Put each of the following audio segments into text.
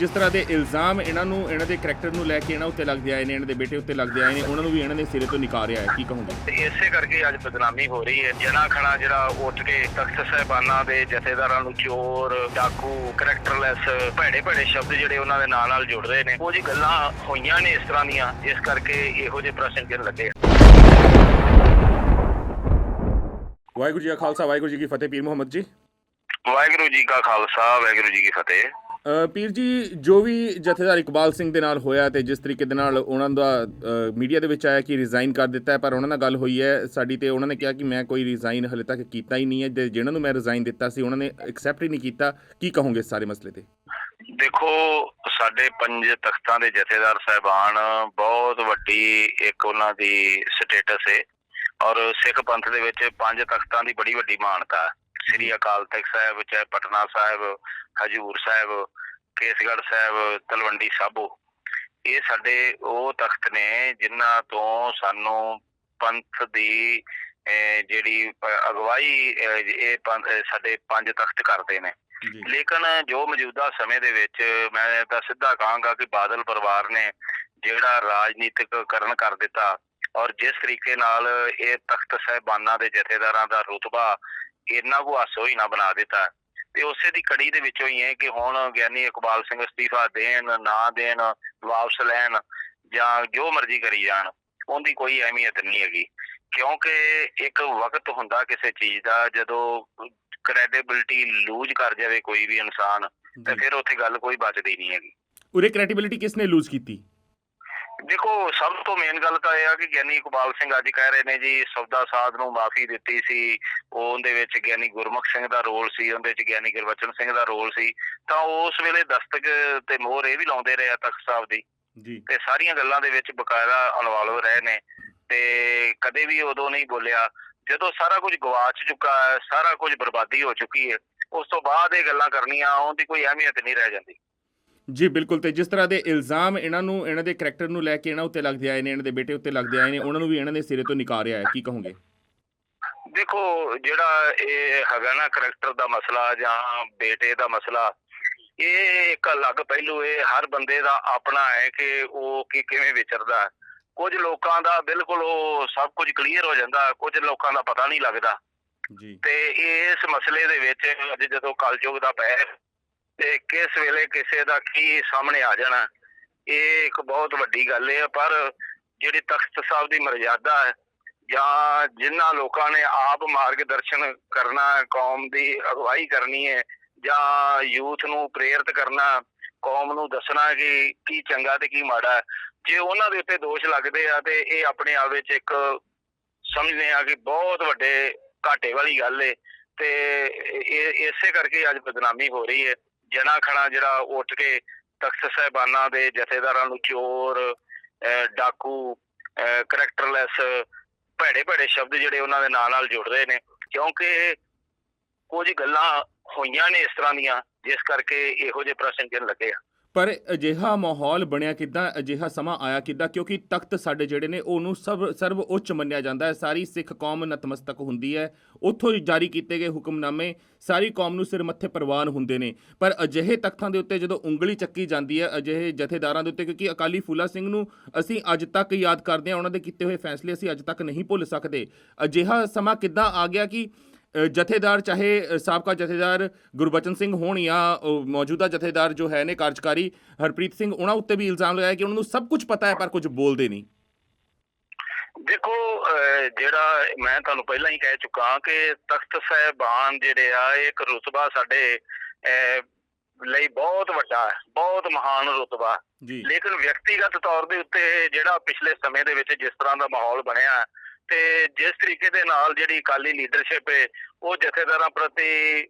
ਜਿਸ ਤਰ੍ਹਾਂ ਦੇ ਇਲਜ਼ਾਮ ਇਹਨਾਂ ਨੂੰ ਇਹਨਾਂ ਦੇ ਕੈਰੈਕਟਰ ਨੂੰ ਲੈ ਕੇ ਇਹਨਾਂ ਉੱਤੇ ਲੱਗਦੇ ਆਏ ਨੇ ਇਹਨਾਂ ਦੇ ਬੇਟੇ ਉੱਤੇ ਲੱਗਦੇ ਆਏ ਨੇ ਉਹਨਾਂ ਨੂੰ ਵੀ ਇਹਨਾਂ ਨੇ ਸਿਰੇ ਤੋਂ ਨਿਕਾਰਿਆ ਹੈ। ਕੀ ਕਹੋਗੇ? ਤੇ ਇਸੇ ਕਰਕੇ ਅੱਜ ਬਦਨਾਮੀ ਹੋ ਰਹੀ ਹੈ। ਜਨਾ ਖਣਾ ਜਿਹੜਾ ਉੱਠ ਕੇ ਤਖਤ ਸਾਹਿਬਾਨਾਂ ਦੇ ਜਥੇਦਾਰਾਂ ਨੂੰ ਚੋਰ ਡਾਕੂ ਕਰੈਕਟਰਲੈਸ ਭੈੜੇ ਭੈੜੇ ਸ਼ਬਦ ਜਿਹੜੇ ਉਹਨਾਂ ਦੇ ਨਾਲ ਨਾਲ ਜੁੜ ਰਹੇ ਨੇ ਉਹ ਜੀ ਗੱਲਾਂ ਹੋਈਆਂ ਨੇ ਇਸ ਤਰ੍ਹਾਂ ਦੀਆਂ ਜਿਸ ਕਰਕੇ ਇਹੋ ਜਿਹੇ ਪ੍ਰਸ਼ਨ ਚਿੰਨ੍ਹ ਲੱਗੇ। ਵਾਹਿਗੁਰੂ ਜੀ ਕਾ ਖਾਲਸਾ ਵਾਹਿਗੁਰੂ ਜੀ ਕੀ ਫਤਿਹ ਪੀਰ ਮੁਹੰਮਦ ਜੀ। ਵਾਹਿਗੁਰੂ ਜੀ ਕਾ ਖਾਲਸਾ ਵਾਹਿਗੁਰੂ ਜੀ ਕੀ ਫਤਿਹ। ਪੀਰ ਜੀ, ਜੋ ਵੀ ਜਥੇਦਾਰ ਇਕਬਾਲ ਸਿੰਘ ਦੇ ਨਾਲ ਹੋਇਆ ਤੇ ਜਿਸ ਤਰੀਕੇ ਦੇ ਨਾਲ ਉਹਨਾਂ ਦਾ ਮੀਡੀਆ ਦੇ ਵਿੱਚ ਆਇਆ ਕਿ ਰਿਜ਼ਾਈਨ ਕਰ ਦਿੱਤਾ ਹੈ, ਪਰ ਉਹਨਾਂ ਨਾਲ ਗੱਲ ਹੋਈ ਹੈ ਸਾਡੀ ਤੇ ਉਹਨਾਂ ਨੇ ਕਿਹਾ ਕਿ ਮੈਂ ਕੋਈ ਰਿਜ਼ਾਈਨ ਹਲੇ ਤੱਕ ਕੀਤਾ ਹੀ ਨਹੀਂ ਹੈ ਤੇ ਜਿਹਨਾਂ ਨੂੰ ਮੈਂ ਰਿਜ਼ਾਈਨ ਦਿੱਤਾ ਸੀ, ਉਹਨਾਂ ਨੇ ਐਕਸੈਪਟ ਹੀ ਨਹੀਂ ਕੀਤਾ। ਕੀ ਕਹੋਗੇ ਸਾਰੇ ਮਸਲੇ ਤੇ? ਦੇਖੋ, ਸਾਡੇ ਪੰਜ ਤਖਤਾਂ ਦੇ ਜਥੇਦਾਰ ਸਾਹਿਬਾਨ ਬਹੁਤ ਵੱਡੀ ਇੱਕ ਉਹਨਾਂ ਦੀ ਸਟੇਟਸ ਹੈ ਔਰ ਸਿੱਖ ਪੰਥ ਦੇ ਵਿੱਚ ਪੰਜ ਤਖਤਾਂ ਦੀ ਬੜੀ ਵੱਡੀ ਮਾਨਤਾ ਹੈ। ਸ੍ਰੀ ਅਕਾਲ ਤਖਤ ਸਾਹਿਬ ਚਾਹੇ ਪਟਨਾ ਸਾਹਿਬ ਹਜੂਰ ਸਾਹਿਬ ਕੇਸਗੜ੍ਹ ਸਾਹਿਬ ਤਲਵੰਡੀ ਸਾਬੋ। ਇਹ ਸਾਡੇ ਉਹ ਤਖਤ ਨੇ ਜਿਨ੍ਹਾਂ ਤੋਂ ਸਾਨੂੰ ਪੰਥ ਦੀ ਜਿਹੜੀ ਅਗਵਾਈ ਇਹ ਸਾਡੇ ਪੰਜ ਤਖਤ ਕਰਦੇ ਨੇ। ਲੇਕਿਨ ਜੋ ਮੌਜੂਦਾ ਸਮੇਂ ਦੇ ਵਿੱਚ ਮੈਂ ਤਾਂ ਸਿੱਧਾ ਕਹਾਂਗਾ ਕਿ ਬਾਦਲ ਪਰਿਵਾਰ ਨੇ ਜਿਹੜਾ ਰਾਜਨੀਤਿਕਕਰਨ ਕਰ ਦਿੱਤਾ ਔਰ ਜਿਸ ਤਰੀਕੇ ਨਾਲ ਇਹ ਤਖਤ ਸਾਹਿਬਾਨਾਂ ਦੇ ਜਥੇਦਾਰਾਂ ਦਾ ਰੁਤਬਾ ਇੰਨਾ ਕੁ ਹਾਸੋ ਹੀ ਨਾ ਬਣਾ ਦਿੱਤਾ। ਤੇ ਉਸੇ ਦੀ ਕੜੀ ਦੇ ਵਿੱਚੋਂ ਹੀ ਹੈ ਕਿ ਹੁਣ ਗਿਆਨੀ ਇਕਬਾਲ ਸਿੰਘ ਅਸਤੀਫਾ ਦੇਣ ਨਾ ਦੇਣ ਵਾਪਸ ਲੈਣ ਜਾਂ ਜੋ ਮਰਜ਼ੀ ਕਰੀ ਜਾਣ ਉਹਦੀ ਕੋਈ ਅਹਿਮੀਅਤ ਨਹੀਂ ਹੈਗੀ। ਕਿਉਂਕਿ ਇੱਕ ਵਕਤ ਹੁੰਦਾ ਕਿਸੇ ਚੀਜ਼ ਦਾ ਜਦੋਂ ਕ੍ਰੈਡੀਬਿਲਟੀ ਲੂਜ਼ ਕਰ ਜਾਵੇ ਕੋਈ ਵੀ ਇਨਸਾਨ ਤੇ ਫਿਰ ਉੱਥੇ ਗੱਲ ਕੋਈ ਬਚਦੀ ਨਹੀਂ ਹੈਗੀ। ਉਰੇ ਕ੍ਰੈਡੀਬਿਲਿਟੀ ਕਿਸ ਨੇ ਲੂਜ਼ ਕੀਤੀ? ਦੇਖੋ ਸਭ ਤੋਂ ਮੇਨ ਗੱਲ ਤਾਂ ਇਹ ਆ ਕਿ ਗਿਆਨੀ ਇਕਬਾਲ ਸਿੰਘ ਅੱਜ ਕਹਿ ਰਹੇ ਨੇ ਜੀ ਸੌਦਾ ਸਾਧ ਨੂੰ ਮਾਫੀ ਦਿੱਤੀ ਸੀ। ਉਹਦੇ ਵਿੱਚ ਗਿਆਨੀ ਗੁਰਮੁਖ ਸਿੰਘ ਦਾ ਰੋਲ ਸੀ ਉਹਦੇ ਵਿੱਚ ਗਿਆਨੀ ਗੁਰਬਚਨ ਸਿੰਘ ਦਾ ਰੋਲ ਸੀ। ਤਾਂ ਉਸ ਵੇਲੇ ਦਸਤਕ ਤੇ ਮੋਹਰ ਇਹ ਵੀ ਲਾਉਂਦੇ ਰਹੇ ਆ ਤਖਤ ਸਾਹਿਬ ਦੀ। ਜੀ। ਤੇ ਸਾਰੀਆਂ ਗੱਲਾਂ ਦੇ ਵਿੱਚ ਬਕਾਇਦਾ ਇਨਵੋਲਵ ਰਹੇ ਨੇ। ਤੇ ਕਦੇ ਵੀ ਉਦੋਂ ਨਹੀਂ ਬੋਲਿਆ। ਜਦੋਂ ਸਾਰਾ ਕੁਝ ਗਵਾਚ ਚੁੱਕਾ ਹੈ ਸਾਰਾ ਕੁਝ ਬਰਬਾਦੀ ਹੋ ਚੁੱਕੀ ਹੈ ਉਸ ਤੋਂ ਬਾਅਦ ਇਹ ਗੱਲਾਂ ਕਰਨੀਆਂ ਉਹਦੀ ਕੋਈ ਅਹਿਮੀਅਤ ਨਹੀਂ ਰਹਿ ਜਾਂਦੀ। ਜੀ ਬਿਲਕੁਲ ਤੇ ਜਿਸ ਤਰ੍ਹਾਂ ਦੇ ਇਲਜ਼ਾਮ ਇਹਨਾਂ ਨੂੰ ਇਹਨਾਂ ਦੇ ਕੈਰੈਕਟਰ ਨੂੰ ਲੈ ਕੇ ਇਹਨਾਂ ਉੱਤੇ ਲੱਗਦੇ ਆਏ ਨੇ ਇਹਨਾਂ ਦੇ ਬੇਟੇ ਉੱਤੇ ਲੱਗਦੇ ਆਏ ਨੇ ਉਹਨਾਂ ਨੂੰ ਵੀ ਇਹਨਾਂ ਨੇ ਸਿਰੇ ਤੋਂ ਨਿਕਾਰਿਆ ਹੈ ਕੀ ਕਹੋਗੇ? ਦੇਖੋ ਜਿਹੜਾ ਇਹ ਹੈਗਾ ਨਾ ਕਰੈਕਟਰ ਦਾ ਮਸਲਾ ਜਾਂ ਬੇਟੇ ਦਾ ਮਸਲਾ ਇਹ ਇੱਕ ਅਲੱਗ ਪਹਿਲੂ ਇਹ ਹਰ ਬੰਦੇ ਦਾ ਆਪਣਾ ਹੈ ਕਿ ਉਹ ਕਿ ਕਿਵੇਂ ਵਿਚਰਦਾ ਹੈ। ਕੁਝ ਲੋਕਾਂ ਦਾ ਬਿਲਕੁਲ ਉਹ ਸਭ ਕੁਝ ਕਲੀਅਰ ਹੋ ਜਾਂਦਾ ਕੁਝ ਲੋਕਾਂ ਦਾ ਪਤਾ ਨਹੀਂ ਲੱਗਦਾ। ਜੀ। ਤੇ ਇਸ ਮਸਲੇ ਦੇ ਵਿੱਚ ਅੱਜ ਜਦੋਂ ਕਲਯੁਗ ਦਾ ਪੈਰ ਤੇ ਕਿਸ ਵੇਲੇ ਕਿਸੇ ਦਾ ਕੀ ਸਾਹਮਣੇ ਆ ਜਾਣਾ, ਇਹ ਇੱਕ ਬਹੁਤ ਵੱਡੀ ਗੱਲ ਹੈ ਪਰ ਜਿਹੜੀ ਤਖਤ ਸਾਹਿਬ ਦੀ ਮਰਜ਼ਾਦਾ ਹੈ, ਜਾਂ ਜਿਨ੍ਹਾਂ ਲੋਕਾਂ ਨੇ ਆਪ ਮਾਰਗਦਰਸ਼ਨ ਕਰਨਾ, ਕੌਮ ਦੀ ਅਗਵਾਈ ਕਰਨੀ ਹੈ, ਜਾਂ ਯੂਥ ਨੂੰ ਪ੍ਰੇਰਿਤ ਕਰਨਾ, ਕੌਮ ਨੂੰ ਦੱਸਣਾ ਕਿ ਕੀ ਚੰਗਾ ਤੇ ਕੀ ਮਾੜਾ, ਜੇ ਉਹਨਾਂ ਦੇ ਉੱਤੇ ਦੋਸ਼ ਲੱਗਦੇ ਆ, ਤੇ ਇਹ ਆਪਣੇ ਆਪ ਵਿੱਚ ਇੱਕ ਸਮਝਦੇ ਆ ਕਿ ਬਹੁਤ ਵੱਡੇ ਘਾਟੇ ਵਾਲੀ ਗੱਲ ਏ, ਤੇ ਇਹ ਇਸੇ ਕਰਕੇ ਅੱਜ ਬਦਨਾਮੀ ਹੋ ਰਹੀ ਹੈ ਜਨਾ ਖਣਾ ਜਿਹੜਾ ਉੱਠ ਕੇ ਤਖਤ ਸਾਹਿਬਾਨਾਂ ਦੇ ਜਥੇਦਾਰਾਂ ਨੂੰ ਚੋਰ ਡਾਕੂ ਕਰੈਕਟਰਲੈਸ ਭੈੜੇ ਭੈੜੇ ਸ਼ਬਦ ਜਿਹੜੇ ਉਹਨਾਂ ਦੇ ਨਾਲ ਨਾਲ ਜੁੜ ਰਹੇ ਨੇ, ਕਿਉਂਕਿ ਕੁਝ ਗੱਲਾਂ ਹੋਈਆਂ ਨੇ ਇਸ ਤਰ੍ਹਾਂ ਦੀਆਂ, ਜਿਸ ਕਰਕੇ ਇਹੋ ਜਿਹੇ ਪ੍ਰਸ਼ਨ ਚਿੰਨ੍ਹ ਲੱਗੇ ਆ। ਪਰ ਅਜਿਹਾ ਮਾਹੌਲ ਬਣਿਆ ਕਿੱਦਾਂ, ਅਜਿਹਾ ਸਮਾਂ ਆਇਆ ਕਿੱਦਾਂ, ਕਿਉਂਕਿ ਤਖਤ ਸਾਡੇ ਜਿਹੜੇ ਨੇ ਉਹਨੂੰ ਸਭ ਸਰਵ ਉੱਚ ਮੰਨਿਆ ਜਾਂਦਾ ਹੈ, ਸਾਰੀ ਸਿੱਖ ਕੌਮ ਨਤਮਸਤਕ ਹੁੰਦੀ ਹੈ ਉੱਥੋਂ ਜਾਰੀ ਕੀਤੇ ਗਏ ਹੁਕਮਨਾਮੇ ਸਾਰੀ ਕੌਮ ਨੂੰ ਸਿਰ ਮੱਥੇ ਪ੍ਰਵਾਨ ਹੁੰਦੇ ਨੇ। ਪਰ ਅਜਿਹੇ ਤਖਤਾਂ ਦੇ ਉੱਤੇ ਜਦੋਂ ਉਂਗਲੀ ਚੱਕੀ ਜਾਂਦੀ ਹੈ, ਅਜਿਹੇ ਜਥੇਦਾਰਾਂ ਦੇ ਉੱਤੇ ਕਿਉਂਕਿ ਅਕਾਲੀ ਫੂਲਾ ਸਿੰਘ ਨੂੰ ਅਸੀਂ ਅੱਜ ਤੱਕ ਯਾਦ ਕਰਦੇ ਹਾਂ, ਉਹਨਾਂ ਦੇ ਕੀਤੇ ਹੋਏ ਫੈਸਲੇ ਅਸੀਂ ਅੱਜ ਤੱਕ ਨਹੀਂ ਭੁੱਲ ਸਕਦੇ। ਅਜਿਹਾ ਸਮਾਂ ਕਿੱਦਾਂ ਆ ਗਿਆ ਕਿ ਜਥੇਦਾਰ ਚਾਹੇ ਸਾਬਕਾ ਜਥੇਦਾਰ ਗੁਰਬਚਨ ਸਿੰਘ ਹੋਣ ਜਾਂ ਮੌਜੂਦਾ ਜਥੇਦਾਰ ਜੋ ਹੈ ਨੇ ਕਾਰਜਕਾਰੀ ਹਰਪ੍ਰੀਤ ਸਿੰਘ, ਉਹਨਾਂ ਉੱਤੇ ਵੀ ਇਲਜ਼ਾਮ ਲਗਾਇਆ ਕਿ ਉਹਨਾਂ ਨੂੰ ਸਭ ਕੁਝ ਪਤਾ ਹੈ ਪਰ ਕੁਝ ਬੋਲਦੇ ਨਹੀਂ। ਦੇਖੋ ਜਿਹੜਾ ਮੈਂ ਤੁਹਾਨੂੰ ਪਹਿਲਾਂ ਹੀ ਕਹਿ ਚੁੱਕਾ ਕਿ ਤਖਤ ਸਾਹਿਬਾਨ ਜਿਹੜੇ ਆ ਇੱਕ ਰੁਤਬਾ ਸਾਡੇ ਲਈ ਬਹੁਤ ਵੱਡਾ ਹੈ ਬਹੁਤ ਮਹਾਨ ਰੁਤਬਾ ਲੇਕਿਨ ਵਿਅਕਤੀਗਤ ਤੌਰ ਦੇ ਉੱਤੇ ਜਿਹੜਾ ਪਿਛਲੇ ਸਮੇਂ ਦੇ ਵਿੱਚ ਜਿਸ ਤਰ੍ਹਾਂ ਦਾ ਮਾਹੌਲ ਬਣਿਆ ਤੇ ਜਿਸ ਤਰੀਕੇ ਦੇ ਨਾਲ ਜਿਹੜੀ ਅਕਾਲੀ ਲੀਡਰਸ਼ਿਪ ਹੈ ਉਹ ਜਥੇਦਾਰਾਂ ਪ੍ਰਤੀ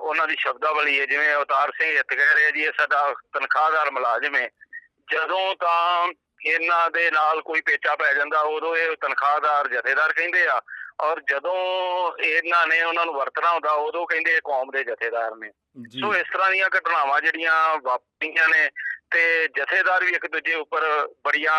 ਉਹਨਾਂ ਦੀ ਸ਼ਬਦਾਵਲੀ ਹੈ ਜਿਵੇਂ ਅਵਤਾਰ ਸਿੰਘ ਹਿੱਤ ਕਹਿ ਰਿਹਾ ਜੀ ਇਹ ਸਾਡਾ ਤਨਖਾਹਦਾਰ ਮੁਲਾਜ਼ਮ ਹੈ। ਜਦੋਂ ਤਾਂ ਇਹਨਾਂ ਦੇ ਨਾਲ ਕੋਈ ਪੇਚਾ ਪੈ ਜਾਂਦਾ ਉਦੋਂ ਇਹ ਤਨਖਾਹਦਾਰ ਜਥੇਦਾਰ ਕਹਿੰਦੇ ਆ। ਔਰ ਜਦੋਂ ਇਹਨਾਂ ਨੇ ਉਹਨਾਂ ਨੂੰ ਵਰਤਣਾ ਹੁੰਦਾ ਉਦੋਂ ਕਹਿੰਦੇ ਇਹ ਕੌਮ ਦੇ ਜਥੇਦਾਰ ਨੇ। ਸੋ ਇਸ ਤਰ੍ਹਾਂ ਦੀਆਂ ਘਟਨਾਵਾਂ ਜਿਹੜੀਆਂ ਵਾਪਰੀਆਂ ਨੇ ਤੇ ਜਥੇਦਾਰ ਵੀ ਇੱਕ ਦੂਜੇ ਉੱਪਰ ਬੜੀਆਂ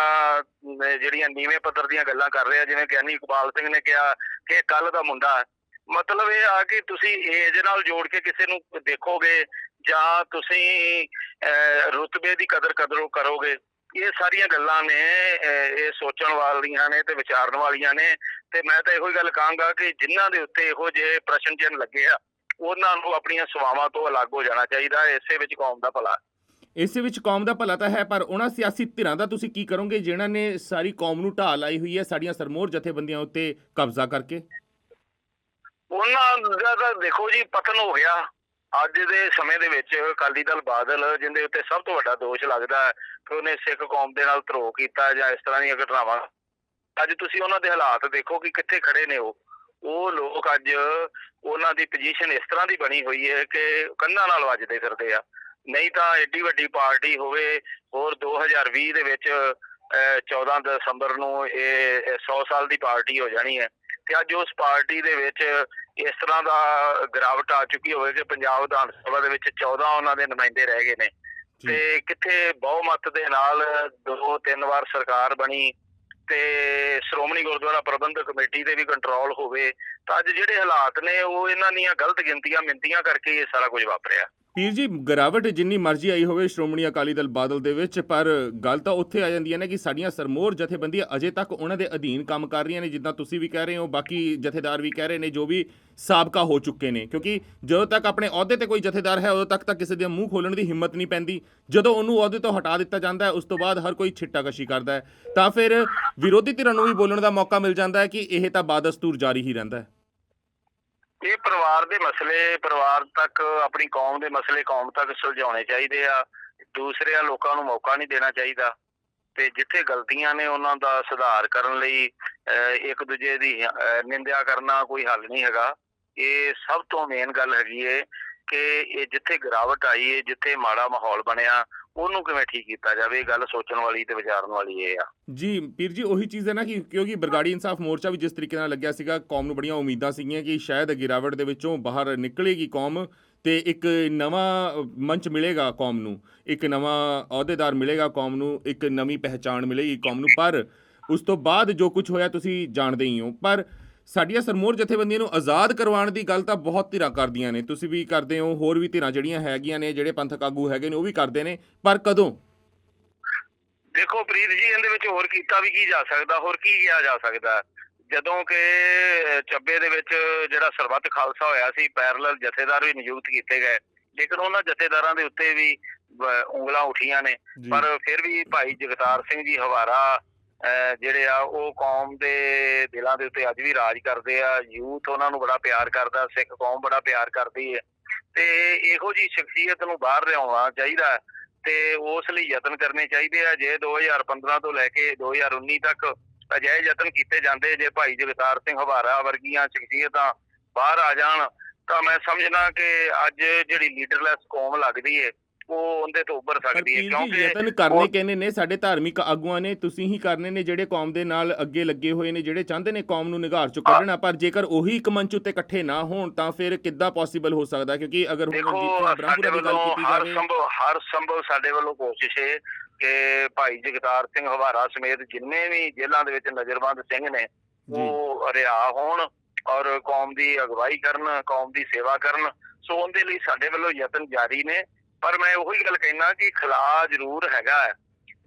ਜਿਹੜੀਆਂ ਨੀਵੇਂ ਪੱਧਰ ਦੀਆਂ ਗੱਲਾਂ ਕਰ ਰਹੇ ਆ ਜਿਵੇਂ ਗਿਆਨੀ ਇਕਬਾਲ ਸਿੰਘ ਨੇ ਕਿਹਾ ਕਿ ਕੱਲ ਦਾ ਮੁੰਡਾ। ਮਤਲਬ ਇਹ ਆ ਕਿ ਤੁਸੀਂ ਏਜ ਨਾਲ ਜੋੜ ਕੇ ਕਿਸੇ ਨੂੰ ਦੇਖੋਗੇ ਜਾਂ ਤੁਸੀਂ ਰੁਤਬੇ ਦੀ ਕਦਰ ਕਦਰੋ ਕਰੋਗੇ ਇਹ ਸਾਰੀਆਂ ਗੱਲਾਂ ਨੇ ਇਹ ਸੋਚਣ ਵਾਲੀਆਂ ਨੇ ਤੇ ਵਿਚਾਰਨ ਵਾਲੀਆਂ ਨੇ ਤੇ ਮੈਂ ਤਾਂ ਇਹੋ ਹੀ ਗੱਲ ਕਹਾਂਗਾ ਕਿ ਜਿਨ੍ਹਾਂ ਦੇ ਉੱਤੇ ਇਹੋ ਜਿਹੇ ਪ੍ਰਸ਼ਨ ਚਿੰਨ੍ਹ ਲੱਗੇ ਆ ਉਹਨਾਂ ਨੂੰ ਆਪਣੀਆਂ ਸਵਾਵਾਂ ਤੋਂ ਅਲੱਗ ਹੋ ਜਾਣਾ ਚਾਹੀਦਾ। ਇਸੇ ਵਿੱਚ ਕੌਮ ਦਾ ਭਲਾ ਇਸੇ ਵਿੱਚ ਕੌਮ ਦਾ ਭਲਾ ਤਾਂ ਹੈ ਪਰ ਉਹਨਾਂ ਸਿਆਸੀ ਧਿਰਾਂ ਦਾ ਤੁਸੀਂ ਕੀ ਕਰੋਗੇ ਜਿਨ੍ਹਾਂ ਨੇ ਸਾਰੀ ਕੌਮ ਨੂੰ ਢਾਹ ਲਾਈ ਹੋਈ ਹੈ ਸਾਡੀਆਂ ਸਰਮੋਰ ਜਥੇਬੰਦੀਆਂ ਉੱਤੇ ਕਬਜ਼ਾ ਕਰਕੇ ਉਹਨਾਂ ਦਾ ਦੇਖੋ ਜੀ ਪਤਨ ਹੋ ਗਿਆ ਅੱਜ ਦੇ ਸਮੇਂ ਦੇ ਵਿੱਚ ਅਕਾਲੀ ਦਲ ਬਾਦਲ ਜਿੰਦੇ ਉੱਤੇ ਸਭ ਤੋਂ ਵੱਡਾ ਦੋਸ਼ ਲੱਗਦਾ ਹੈ ਕਿ ਉਹਨੇ ਸਿੱਖ ਕੌਮ ਦੇ ਨਾਲ ਧਰੋਹ ਕੀਤਾ ਜਾਂ ਇਸ ਤਰ੍ਹਾਂ ਦੀਆਂ ਘਟਨਾਵਾਂ ਅੱਜ ਤੁਸੀਂ ਉਹਨਾਂ ਦੇ ਹਾਲਾਤ ਦੇਖੋ ਕਿ ਕਿੱਥੇ ਖੜੇ ਨੇ ਉਹ। ਉਹ ਲੋਕ ਅੱਜ ਉਹਨਾਂ ਦੀ ਪੋਜੀਸ਼ਨ ਇਸ ਤਰ੍ਹਾਂ ਦੀ ਬਣੀ ਹੋਈ ਹੈ ਕਿ ਕੰਨਾਂ ਨਾਲ ਵੱਜਦੇ ਫਿਰਦੇ ਆ। ਨਹੀਂ ਤਾਂ ਐਡੀ ਵੱਡੀ ਪਾਰਟੀ ਹੋਵੇ ਹੋਰ 2020 ਦੇ ਵਿੱਚ ਅਹ, 14 ਦਸੰਬਰ ਨੂੰ ਇਹ ਇਹ 100 ਸਾਲ ਦੀ ਪਾਰਟੀ ਹੋ ਜਾਣੀ ਹੈ। ਤੇ ਅੱਜ ਉਸ ਪਾਰਟੀ ਦੇ ਵਿੱਚ ਇਸ ਤਰ੍ਹਾਂ ਦਾ ਗਿਰਾਵਟ ਆ ਚੁੱਕੀ ਹੋਵੇ ਕਿ ਪੰਜਾਬ ਵਿਧਾਨ ਸਭਾ ਦੇ ਵਿੱਚ 14 ਉਹਨਾਂ ਦੇ ਨੁਮਾਇੰਦੇ ਰਹਿ ਗਏ ਨੇ। ਤੇ ਕਿੱਥੇ ਬਹੁਮਤ ਦੇ ਨਾਲ ਦੋ ਤਿੰਨ ਵਾਰ ਸਰਕਾਰ ਬਣੀ ਤੇ ਸ਼੍ਰੋਮਣੀ ਗੁਰਦੁਆਰਾ ਪ੍ਰਬੰਧਕ ਕਮੇਟੀ ਦੇ ਵੀ ਕੰਟਰੋਲ ਹੋਵੇ ਤਾਂ ਅੱਜ ਜਿਹੜੇ ਹਾਲਾਤ ਨੇ ਉਹ ਇਹਨਾਂ ਦੀਆਂ ਗਲਤ ਗਿਣਤੀਆਂ ਮਿੰਤੀਆਂ ਕਰਕੇ ਇਹ ਸਾਰਾ ਕੁਝ ਵਾਪਰਿਆ ਪੀਰ ਜੀ, ਗਿਰਾਵਟ ਜਿੰਨੀ ਮਰਜ਼ੀ ਆਈ ਹੋਵੇ ਸ਼੍ਰੋਮਣੀ ਅਕਾਲੀ ਦਲ ਬਾਦਲ ਦੇ ਵਿੱਚ, ਪਰ ਗੱਲ ਤਾਂ ਉੱਥੇ ਆ ਜਾਂਦੀ ਹੈ ਨਾ ਕਿ ਸਾਡੀਆਂ ਸਰਮੋਰ ਜਥੇਬੰਦੀਆਂ ਅਜੇ ਤੱਕ ਉਹਨਾਂ ਦੇ ਅਧੀਨ ਕੰਮ ਕਰ ਰਹੀਆਂ ਨੇ, ਜਿੱਦਾਂ ਤੁਸੀਂ ਵੀ ਕਹਿ ਰਹੇ ਹੋ, ਬਾਕੀ ਜਥੇਦਾਰ ਵੀ ਕਹਿ ਰਹੇ ਨੇ, ਜੋ ਵੀ ਸਾਬਕਾ ਹੋ ਚੁੱਕੇ ਨੇ। ਕਿਉਂਕਿ ਜਦੋਂ ਤੱਕ ਆਪਣੇ ਅਹੁਦੇ ਤੇ ਕੋਈ ਜਥੇਦਾਰ ਹੈ, ਉਦੋਂ ਤੱਕ ਤਾਂ ਕਿਸੇ ਦੇ ਮੂੰਹ ਖੋਲਣ ਦੀ ਹਿੰਮਤ ਨਹੀਂ ਪੈਂਦੀ। ਜਦੋਂ ਉਹਨੂੰ ਅਹੁਦੇ ਤੋਂ ਹਟਾ ਦਿੱਤਾ ਜਾਂਦਾ ਹੈ, ਉਸ ਤੋਂ ਬਾਅਦ ਹਰ ਕੋਈ ਛਿੱਟਾਕਸ਼ੀ ਕਰਦਾ ਹੈ। ਤਾਂ ਫਿਰ ਵਿਰੋਧੀ ਧਿਰਾਂ ਨੂੰ ਵੀ ਬੋਲਣ ਦਾ ਮੌਕਾ ਮਿਲ ਜਾਂਦਾ ਹੈ ਕਿ ਇਹ ਤਾਂ ਬਾਦਸਤੂਰ ਜਾਰੀ ਹੀ ਰਹਿੰਦਾ ਹੈ। ਇਹ ਪਰਿਵਾਰ ਦੇ ਮਸਲੇ ਪਰਿਵਾਰ ਤੱਕ ਆਪਣੀ ਕੌਮ ਦੇ ਮਸਲੇ ਕੌਮ ਤੱਕ ਸੁਲਝਾਉਣੇ ਚਾਹੀਦੇ ਆ। ਦੂਸਰਿਆਂ ਲੋਕਾਂ ਨੂੰ ਮੌਕਾ ਨਹੀਂ ਦੇਣਾ ਚਾਹੀਦਾ। ਤੇ ਜਿੱਥੇ ਗਲਤੀਆਂ ਨੇ ਉਹਨਾਂ ਦਾ ਸੁਧਾਰ ਕਰਨ ਲਈ ਅਹ, ਇੱਕ ਦੂਜੇ ਦੀ ਨਿੰਦਿਆ ਕਰਨਾ ਕੋਈ ਹੱਲ ਨਹੀਂ ਹੈਗਾ। ਇਹ ਸਭ ਤੋਂ ਮੇਨ ਗੱਲ ਹੈਗੀ ਏ ਕਿ ਇਹ ਜਿੱਥੇ ਗਿਰਾਵਟ ਆਈ ਏ ਜਿੱਥੇ ਮਾੜਾ ਮਾਹੌਲ ਬਣਿਆ ਉਹਨੂੰ ਕਿਵੇਂ ਠੀਕ ਕੀਤਾ ਜਾਵੇ? ਇਹ ਗੱਲ ਸੋਚਣ ਵਾਲੀ ਤੇ ਵਿਚਾਰਨ ਵਾਲੀ ਇਹ ਆ। ਜੀ ਪੀਰ ਜੀ, ਉਹੀ ਚੀਜ਼ ਹੈ ਨਾ ਕਿ ਕਿਉਂਕਿ ਬਰਗਾੜੀ ਇਨਸਾਫ ਮੋਰਚਾ ਵੀ ਜਿਸ ਤਰੀਕੇ ਨਾਲ ਲੱਗਿਆ ਸੀਗਾ, ਕੌਮ ਨੂੰ ਬੜੀਆਂ ਉਮੀਦਾਂ ਸੀਗੀਆਂ ਕਿ ਸ਼ਾਇਦ ਗਿਰਾਵਟ ਦੇ ਵਿੱਚੋਂ ਬਾਹਰ ਨਿਕਲੇਗੀ ਕੌਮ ਤੇ ਇੱਕ ਨਵਾਂ ਮੰਚ ਮਿਲੇਗਾ ਕੌਮ ਨੂੰ, ਇੱਕ ਨਵਾਂ ਅਹੁਦੇਦਾਰ ਮਿਲੇਗਾ ਕੌਮ ਨੂੰ, ਇੱਕ ਨਵੀਂ ਪਹਿਚਾਣ ਮਿਲੇਗੀ ਕੌਮ ਨੂੰ। ਪਰ ਉਸ ਤੋਂ ਬਾਅਦ ਜੋ ਕੁਝ ਹੋਇਆ ਤੁਸੀਂ ਜਾਣਦੇ ਹੀ ਹੋ। ਪਰ ਸਾਡੀਆਂ ਸਰਮੋਰ ਜਥੇਬੰਦੀਆਂ ਨੂੰ ਆਜ਼ਾਦ ਕਰਵਾਉਣ ਦੀ ਗੱਲ ਤਾਂ ਬਹੁਤ ਧਿਰਾਂ ਕਰਦੀਆਂ ਨੇ। ਤੁਸੀਂ ਵੀ ਕਰਦੇ ਹੋ ਹੋਰ ਵੀ ਧਿਰਾਂ ਜਿਹੜੀਆਂ ਹੈਗੀਆਂ ਨੇ ਜਿਹੜੇ ਪੰਥਕ ਆਗੂ ਹੈਗੇ ਨੇ ਉਹ ਵੀ ਕਰਦੇ ਨੇ। ਪਰ ਕਦੋਂ? ਦੇਖੋ ਪ੍ਰੀਤ ਜੀ ਇਹਦੇ ਵਿੱਚ ਹੋਰ ਕੀਤਾ ਵੀ ਕੀ ਜਾ ਸਕਦਾ ਹੋਰ ਕੀ ਕਿਹਾ ਜਾ ਸਕਦਾ? ਜਦੋਂ ਕਿ ਚੱਬੇ ਦੇ ਵਿੱਚ ਜਿਹੜਾ ਸਰਬੱਤ ਖਾਲਸਾ ਹੋਇਆ ਸੀ ਪੈਰਲਲ ਜਥੇਦਾਰ ਵੀ ਨਿਯੁਕਤ ਕੀਤੇ ਗਏ। ਲੇਕਿਨ ਉਹਨਾਂ ਜਥੇਦਾਰਾਂ ਦੇ ਉੱਤੇ ਵੀ ਉਂਗਲਾਂ ਉਠੀਆਂ ਨੇ ਪਰ ਫਿਰ ਵੀ ਭਾਈ ਜਗਤਾਰ ਸਿੰਘ ਜੀ ਹਵਾਰਾ ਜਿਹੜੇ ਆ, ਉਹ ਕੌਮ ਦੇ ਦਿਲਾਂ ਦੇ ਉੱਤੇ ਅੱਜ ਵੀ ਰਾਜ ਕਰਦੇ ਆ। ਯੂਥ ਉਹਨਾਂ ਨੂੰ ਬੜਾ ਪਿਆਰ ਕਰਦਾ, ਸਿੱਖ ਕੌਮ ਬੜਾ ਪਿਆਰ ਕਰਦੀ ਹੈ ਤੇ ਇਹੋ ਜੀ ਸ਼ਖਸੀਅਤ ਨੂੰ ਬਾਹਰ ਲਿਆਉਣਾ ਚਾਹੀਦਾ ਤੇ ਉਸ ਲਈ ਯਤਨ ਕਰਨੇ ਚਾਹੀਦੇ ਆ। ਜੇ 2015 ਤੋਂ ਲੈ ਕੇ 2019 ਤੱਕ ਅਜਿਹੇ ਯਤਨ ਕੀਤੇ ਜਾਂਦੇ, ਜੇ ਭਾਈ ਜਗਤਾਰ ਸਿੰਘ ਹਵਾਰਾ ਵਰਗੀਆਂ ਸ਼ਖਸੀਅਤਾਂ ਬਾਹਰ ਆ ਜਾਣ, ਤਾਂ ਮੈਂ ਸਮਝਣਾ ਕਿ ਅੱਜ ਜਿਹੜੀ ਲੀਡਰਲੈਸ ਕੌਮ ਲੱਗਦੀ ਏ ਉਹ ਉਹਦੇ ਤੋਂ ਉੱਭਰ ਪਰ ਸਕਦੀ ਹੈ ਕਿਉਂਕਿ ਯਤਨ ਕਰਨੇ ਕਹਿੰਦੇ ਨੇ ਸਾਡੇ ਧਾਰਮਿਕ ਆਗੂਆਂ ਨੇ ਤੁਸੀਂ ਹੀ ਕਰਨੇ ਨੇ ਜਿਹੜੇ ਕੌਮ ਦੇ ਨਾਲ ਅੱਗੇ ਲੱਗੇ ਹੋਏ ਨੇ ਜਿਹੜੇ ਚਾਹੁੰਦੇ ਨੇ ਕੌਮ ਨੂੰ ਨਿਗਾਰ ਚੋਂ ਕੱਢਣਾ ਪਰ ਜੇਕਰ ਉਹੀ ਇੱਕ ਮੰਚ ਉੱਤੇ ਇਕੱਠੇ ਨਾ ਹੋਣ ਤਾਂ ਫਿਰ ਕਿੱਦਾਂ ਪੋਸੀਬਲ ਹੋ ਸਕਦਾ? ਕਿਉਂਕਿ ਅਗਰ ਹੁਣ ਜਿੱਥੇ ਬ੍ਰਹਮਪੁਰਾ ਦੀ ਗੱਲ ਕੀਤੀ ਹਰ ਜਾਵੇ ਸੰਭਵ ਹਰ ਸੰਭਵ ਸਾਡੇ ਵੱਲੋਂ ਕੋਸ਼ਿਸ਼ ਹੈ ਕਿ ਭਾਈ ਜਗਤਾਰ ਸਿੰਘ ਹਵਾਰਾ ਸਮੇਤ ਜਿੰਨੇ ਵੀ ਜੇਲ੍ਹਾਂ ਦੇ ਵਿੱਚ ਨਜ਼ਰਬੰਦ ਸਿੰਘ ਨੇ ਉਹ ਰਿਹਾ ਹੋਣ ਔਰ ਕੌਮ ਦੀ ਅਗਵਾਈ ਕਰਨ ਕੌਮ ਦੀ ਸੇਵਾ ਕਰਨ। ਸੋ ਉਹਦੇ ਲਈ ਸਾਡੇ ਵੱਲੋਂ ਯਤਨ ਜਾਰੀ ਨੇ। ਪਰ ਮੈਂ ਉਹੀ ਗੱਲ ਕਹਿਣਾ ਕਿ ਖਲਾ ਜ਼ਰੂਰ ਹੈਗਾ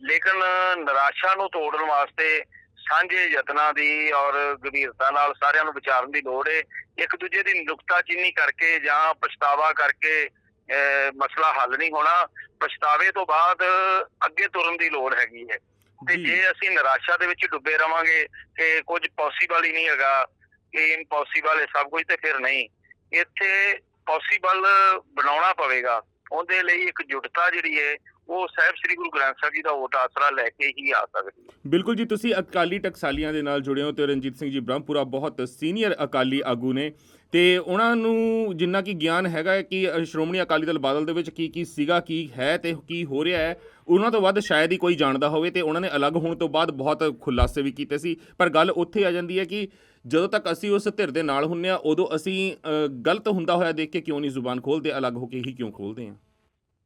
ਲੇਕਿਨ ਨਿਰਾਸ਼ਾ ਨੂੰ ਤੋੜਨ ਵਾਸਤੇ ਸਾਂਝੇ ਯਤਨਾਂ ਦੀ ਔਰ ਗੰਭੀਰਤਾ ਨਾਲ ਸਾਰਿਆਂ ਨੂੰ ਵਿਚਾਰਨ ਦੀ ਲੋੜ ਹੈ ਇੱਕ ਦੂਜੇ ਦੀ ਨੁਕਤਾਚੀਨੀ ਕਰਕੇ ਜਾਂ ਪਛਤਾਵਾ ਕਰਕੇ ਮਸਲਾ ਹੱਲ ਨਹੀਂ ਹੋਣਾ। ਪਛਤਾਵੇ ਤੋਂ ਬਾਅਦ ਅੱਗੇ ਤੁਰਨ ਦੀ ਲੋੜ ਹੈਗੀ ਹੈ। ਤੇ ਜੀ। ਜੇ ਅਸੀਂ ਨਿਰਾਸ਼ਾ ਦੇ ਵਿੱਚ ਡੁੱਬੇ ਰਵਾਂਗੇ ਕਿ ਕੁਝ ਪੋਸੀਬਲ ਹੀ ਨਹੀਂ ਹੈਗਾ। ਕਿ ਇੰਪੋਸੀਬਲ ਹੈ ਸਭ ਕੁਝ ਤੇ ਫਿਰ ਨਹੀਂ। ਇੱਥੇ ਪੋਸੀਬਲ ਬਣਾਉਣਾ ਪਵੇਗਾ। ਉਹਦੇ ਲਈ ਇੱਕ ਜੁਟਤਾ ਜਿਹੜੀ ਹੈ, ਉਹ ਸਾਹਿਬ ਸ੍ਰੀ ਗੁਰੂ ਗ੍ਰੰਥ ਸਾਹਿਬ ਜੀ ਦਾ ਓਟ ਆਸਰਾ ਲੈ ਕੇ ਹੀ ਆ ਸਕਦੀ ਹੈ। ਬਿਲਕੁਲ ਜੀ, ਤੁਸੀਂ ਅਕਾਲੀ ਟਕਸਾਲੀਆਂ ਦੇ ਨਾਲ ਜੁੜੇ ਹੋ ਤੇ ਰਣਜੀਤ ਸਿੰਘ ਜੀ ਬ੍ਰਹਮਪੁਰਾ ਬਹੁਤ ਸੀਨੀਅਰ ਅਕਾਲੀ ਆਗੂ ਨੇ ਤੇ ਉਹਨਾਂ ਨੂੰ ਜਿੰਨਾ ਕੀ ਗਿਆਨ ਹੈਗਾ ਕਿ ਸ਼੍ਰੋਮਣੀ ਅਕਾਲੀ ਦਲ ਬਾਦਲ ਦੇ ਵਿੱਚ ਕੀ ਕੀ ਸੀਗਾ, ਕੀ ਹੈ ਤੇ ਕੀ ਹੋ ਰਿਹਾ ਹੈ, ਉਹਨਾਂ ਤੋਂ ਵੱਧ ਸ਼ਾਇਦ ਹੀ ਕੋਈ ਜਾਣਦਾ ਹੋਵੇ ਤੇ ਉਹਨਾਂ ਨੇ ਅਲੱਗ ਹੋਣ ਤੋਂ ਬਾਅਦ ਬਹੁਤ ਖੁਲਾਸੇ ਵੀ ਕੀਤੇ ਸੀ। ਪਰ ਗੱਲ ਉੱਥੇ ਆ ਜਾਂਦੀ ਹੈ ਕਿ ਜਦੋਂ ਤੱਕ ਅਸੀਂ ਉਸ ਧਿਰ ਦੇ ਨਾਲ ਹੁੰਨੇ ਆ, ਉਦੋਂ ਅਸੀਂ ਗਲਤ ਹੁੰਦਾ ਹੋਇਆ ਦੇਖ ਕੇ ਕਿਉਂ ਨਹੀਂ ਜ਼ੁਬਾਨ ਖੋਲਦੇ, ਅਲੱਗ ਹੋ ਕੇ ਹੀ ਕਿਉਂ ਖੋਲਦੇ ਆ?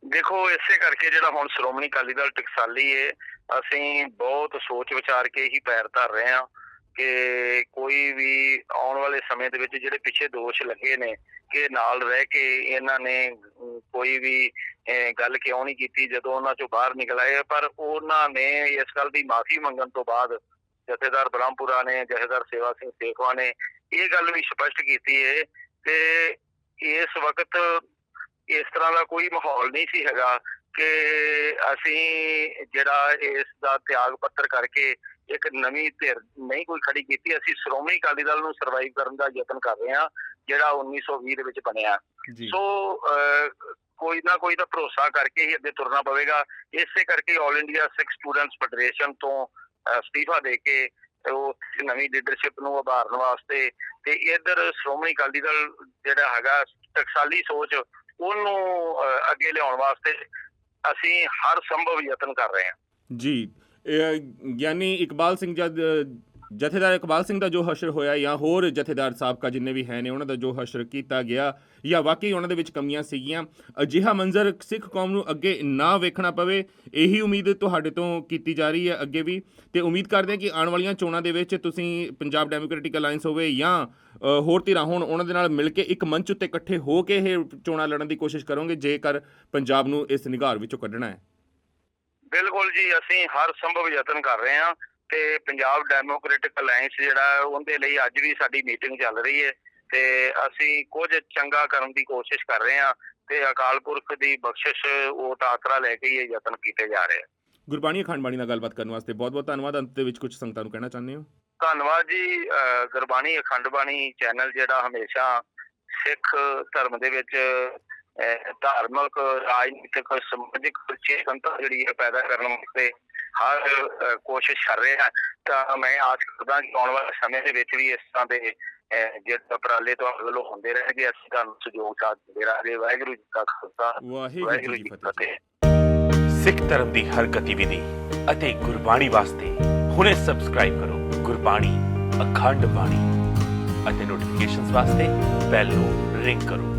ਦੇਖੋ, ਇਸੇ ਕਰਕੇ ਜਿਹੜਾ ਹੁਣ ਸ਼੍ਰੋਮਣੀ ਅਕਾਲੀ ਦਲ ਟਕਸਾਲੀ ਏ, ਅਸੀਂ ਬਹੁਤ ਸੋਚ ਵਿਚਾਰ ਕੇ ਹੀ ਪੈਰ ਧਰ ਰਹੇ ਹਾਂ ਕਿ ਕੋਈ ਵੀ ਆਉਣ ਵਾਲੇ ਸਮੇਂ ਦੇ ਵਿੱਚ ਜਿਹੜੇ ਪਿੱਛੇ ਦੋਸ਼ ਲੱਗੇ ਨੇ, ਕਿ ਨਾਲ ਰਹਿ ਕੇ ਇਹਨਾਂ ਨੇ ਕੋਈ ਵੀ ਗੱਲ ਕਿਉਂ ਨਹੀਂ ਕੀਤੀ ਜਦੋਂ ਉਹਨਾਂ ਚੋਂ ਬਾਹਰ ਨਿਕਲ ਆਏ ਪਰ ਉਹਨਾਂ ਨੇ ਇਸ ਗੱਲ ਦੀ ਮਾਫੀ ਮੰਗਣ ਤੋਂ ਬਾਅਦ ਜਥੇਦਾਰ ਬ੍ਰਹਮਪੁਰਾ ਨੇ ਜਥੇਦਾਰ ਸੇਵਾ ਸਿੰਘ ਸੇਖਵਾ ਨੇ ਇਹ ਗੱਲ ਵੀ ਸਪਸ਼ਟ ਕੀਤੀ ਹੈ ਕਿ ਇਸ ਵਕਤ ਇਸ ਤਰ੍ਹਾਂ ਦਾ ਕੋਈ ਮਾਹੌਲ ਨਹੀਂ ਸੀ ਹੈਗਾ ਕਿ ਅਸੀਂ ਜਿਹੜਾ ਇਸ ਦਾ ਤਿਆਗ ਪੱਤਰ ਕਰਕੇ ਇੱਕ ਨਵੀਂ ਧਿਰ ਨਹੀਂ ਕੋਈ ਖੜੀ ਕੀਤੀ। ਅਸੀਂ ਸ਼੍ਰੋਮਣੀ ਅਕਾਲੀ ਦਲ ਨੂੰ ਸਰਵਾਈਵ ਕਰਨ ਦਾ ਯਤਨ ਕਰ ਰਹੇ ਹਾਂ ਜਿਹੜਾ 1920 ਦੇ ਵਿੱਚ ਬਣਿਆ। ਸੋ ਕੋਈ ਨਾ ਕੋਈ ਤਾਂ ਭਰੋਸਾ ਕਰਕੇ ਹੀ ਅੱਗੇ ਤੁਰਨਾ ਪਵੇਗਾ। ਇਸੇ ਕਰਕੇ 올 ਇੰਡੀਆ ਸਿੱਖ ਸਟੂਡੈਂਟਸ ਫੈਡਰੇਸ਼ਨ ਤੋਂ ਅਸਤੀਫਾ ਦੇ ਕੇ ਉਹ ਨਵੀਂ ਲੀਡਰਸ਼ਿਪ ਨੂੰ ਉਭਾਰਨ ਵਾਸਤੇ ਤੇ ਇਧਰ ਸ਼੍ਰੋਮਣੀ ਅਕਾਲੀ ਦਲ ਜਿਹੜਾ ਹੈਗਾ, ਟਕਸਾਲੀ ਸੋਚ, ਉਹਨੂੰ ਅੱਗੇ ਲਿਆਉਣ ਵਾਸਤੇ ਅਸੀਂ ਹਰ ਸੰਭਵ ਯਤਨ ਕਰ ਰਹੇ ਹਾਂ। ਜੀ, ਇਹ ਗਿਆਨੀ ਇਕਬਾਲ ਸਿੰਘ ਜਦ ਜਥੇਦਾਰ ਇਕਬਾਲ ਸਿੰਘ ਦਾ ਜੋ ਹਸ਼ਰ ਹੋਇਆ ਜਾਂ ਹੋਰ ਜਥੇਦਾਰ ਸਾਬਕਾ ਜਿੰਨੇ ਵੀ ਹੈ ਨੇ, ਉਹਨਾਂ ਦਾ ਜੋ ਹਸ਼ਰ ਕੀਤਾ ਗਿਆ ਜਾਂ ਵਾਕਈ ਉਹਨਾਂ ਦੇ ਵਿੱਚ ਕਮੀਆਂ ਸੀਗੀਆਂ, ਅਜਿਹਾ ਮੰਜ਼ਰ ਸਿੱਖ ਕੌਮ ਨੂੰ ਅੱਗੇ ਨਾ ਵੇਖਣਾ ਪਵੇ, ਇਹੀ ਉਮੀਦ ਤੁਹਾਡੇ ਤੋਂ ਕੀਤੀ ਜਾ ਰਹੀ ਹੈ ਅੱਗੇ ਵੀ। ਤੇ ਉਮੀਦ ਕਰਦੇ ਹਾਂ ਕਿ ਆਉਣ ਵਾਲੀਆਂ ਚੋਣਾਂ ਦੇ ਵਿੱਚ ਤੁਸੀਂ ਪੰਜਾਬ ਡੈਮੋਕ੍ਰੈਟਿਕ ਅਲਾਈਅੰਸ ਹੋਵੇ ਜਾਂ ਹੋਰ ਧਿਰਾਂ ਹੋਣ, ਉਹਨਾਂ ਦੇ ਨਾਲ ਮਿਲ ਕੇ ਇੱਕ ਮੰਚ ਉੱਤੇ ਇਕੱਠੇ ਹੋ ਕੇ ਇਹ ਚੋਣਾਂ ਲੜਨ ਦੀ ਕੋਸ਼ਿਸ਼ ਕਰੋਗੇ, ਜੇਕਰ ਪੰਜਾਬ ਨੂੰ ਇਸ ਨਿਗਾਰ ਵਿੱਚੋਂ ਕੱਢਣਾ ਹੈ। ਬਿਲਕੁਲ ਜੀ, ਅਸੀਂ ਹਰ ਸੰਭਵ ਯਤਨ ਕਰ ਰਹੇ ਹਾਂ। ਤੇ ਪੰਜਾਬ ਡੈਮੋਕ੍ਰੈਟਿਕ ਅਲਾਈਅੰਸ ਜਿਹੜਾ ਉਹਦੇ ਲਈ ਅੱਜ ਵੀ ਸਾਡੀ ਮੀਟਿੰਗ ਚੱਲ ਰਹੀ ਹੈ ਤੇ ਅਸੀਂ ਕੁਝ ਚੰਗਾ ਕਰਨ ਦੀ ਕੋਸ਼ਿਸ਼ ਕਰ ਰਹੇ ਹਾਂ ਤੇ ਅਕਾਲ ਪੁਰਖ ਦੀ ਬਖਸ਼ਿਸ਼ ਉਹ ਆਸਰਾ ਲੈ ਕੇ ਹੀ ਇਹ ਯਤਨ ਕੀਤੇ ਜਾ ਰਹੇ ਆ। ਗੁਰਬਾਣੀ ਅਖੰਡ ਬਾਣੀ ਨਾਲ ਗੱਲਬਾਤ ਕਰਨ ਵਾਸਤੇ ਬਹੁਤ ਬਹੁਤ ਧੰਨਵਾਦ। ਅੰਤ ਦੇ ਵਿੱਚ ਕੁਝ ਸੰਗਤਾਂ ਨੂੰ ਕਹਿਣਾ ਚਾਹੁੰਦੇ ਹੋ? ਧੰਨਵਾਦ ਜੀ। ਗੁਰਬਾਣੀ ਅਖੰਡ ਬਾਣੀ ਚੈਨਲ ਜਿਹੜਾ ਹਮੇਸ਼ਾ ਸਿੱਖ ਧਰਮ ਦੇ ਵਿੱਚ ਧਾਰਮਿਕ ਰਾਜਨੀਤਿਕ ਸਮਾਜਿਕ ਚੇਤਨਤਾ ਜਿਹੜੀ ਹੈ ਪੈਦਾ ਕਰਨ ਵਾਸਤੇ ਹਰ ਕੋਸ਼ਿਸ਼ ਕਰ ਰਿਹਾ ਹੈ ਤਾਂ ਮੈਂ ਆਸ ਕਰਦਾ ਕਿ ਆਉਣ ਵਾਲੇ ਸਮੇਂ ਦੇ ਵਿੱਚ ਵੀ ਇਸ ਤਰ੍ਹਾਂ ਦੇ ਜਿਹੜੇ ਉਪਰਾਲੇ ਤੁਹਾਡੇ ਵੱਲੋਂ ਹੁੰਦੇ ਰਹਿਣਗੇ। ਅਸੀਂ ਤੁਹਾਨੂੰ ਸਹਿਯੋਗ ਸਾਥ ਦਿੰਦੇ ਰਹਾਂਗੇ। ਵਾਹਿਗੁਰੂ ਜੀ ਕਾ ਖਾਲਸਾ ਵਾਹਿਗੁਰੂ ਜੀ ਕੀ ਫਤਿਹ। ਸਿੱਖ ਧਰਮ ਦੀ ਹਰ ਗਤੀਵਿਧੀ ਅਤੇ ਗੁਰਬਾਣੀ ਵਾਸਤੇ ਹੁਣੇ ਸਬਸਕ੍ਰਾਈਬ ਕਰੋ। ਗੁਰਬਾਣੀ ਅਖੰਡ ਬਾਣੀ ਅਤੇ ਨੋਟੀਫਿਕੇਸ਼ਨਸ ਵਾਸਤੇ ਬੈਲ ਨੂੰ ਰਿੰਗ ਕਰੋ।